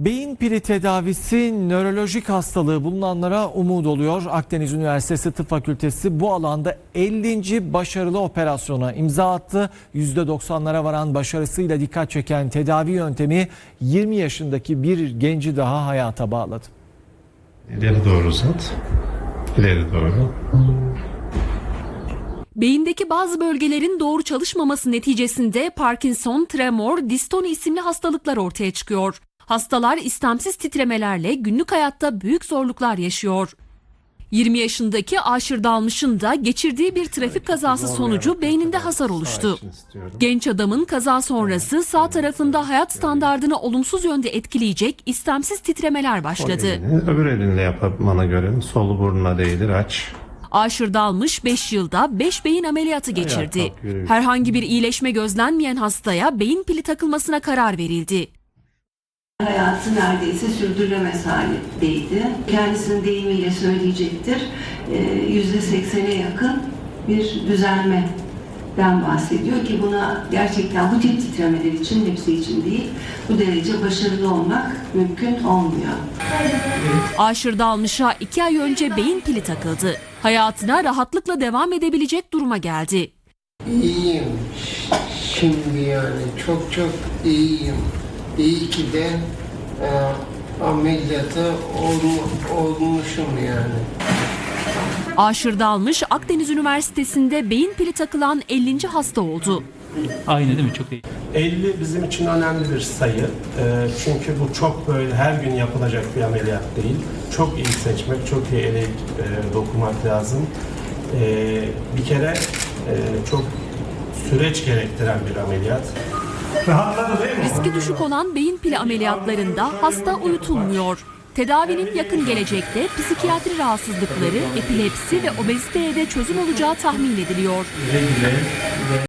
Beyin pili tedavisi nörolojik hastalığı bulunanlara umut oluyor. Akdeniz Üniversitesi Tıp Fakültesi bu alanda 50. başarılı operasyona imza attı. %90'lara varan başarısıyla dikkat çeken tedavi yöntemi 20 yaşındaki bir genci daha hayata bağladı. İleri doğru uzat. İleri doğru. Beyindeki bazı bölgelerin doğru çalışmaması neticesinde Parkinson, tremor, distoni isimli hastalıklar ortaya çıkıyor. Hastalar istemsiz titremelerle günlük hayatta büyük zorluklar yaşıyor. 20 yaşındaki Aşır Dalmış'ın da geçirdiği bir trafik kazası sonucu beyninde hasar oluştu. Genç adamın kaza sonrası sağ tarafında hayat standardını olumsuz yönde etkileyecek istemsiz titremeler başladı. Elini öbür elinle yapmana göre solu burnuna değdir aç. Aşır Dalmış 5 yılda 5 beyin ameliyatı geçirdi. Herhangi bir iyileşme gözlenmeyen hastaya beyin pili takılmasına karar verildi. Hayatı neredeyse sürdürülemez haldeydi. Kendisinin deyimiyle söyleyecektir. Ee, Yüzde seksene yakın bir düzelmeden bahsediyor ki buna gerçekten bu tip titremeler için hepsi için değil bu derece başarılı olmak mümkün olmuyor. Aşır Dalmış'a 2 ay önce beyin pili takıldı. Hayatına rahatlıkla devam edebilecek duruma geldi. İyiyim. Şimdi yani çok çok iyiyim. İyi ki de e, ameliyata olmu- olmuşum yani. Aşır Dalmış Akdeniz Üniversitesi'nde beyin pili takılan 50. hasta oldu. Aynı değil mi? Çok iyi. 50 bizim için önemli bir sayı. Ee, çünkü bu çok böyle her gün yapılacak bir ameliyat değil. Çok iyi seçmek, çok iyi eleyip e, dokunmak lazım. Ee, bir kere e, çok süreç gerektiren bir ameliyat. Rahatladı değil mi? Riski düşük olan beyin pili ameliyatlarında hasta uyutulmuyor. Tedavinin yakın gelecekte psikiyatri rahatsızlıkları, epilepsi ve obeziteye de çözüm olacağı tahmin ediliyor.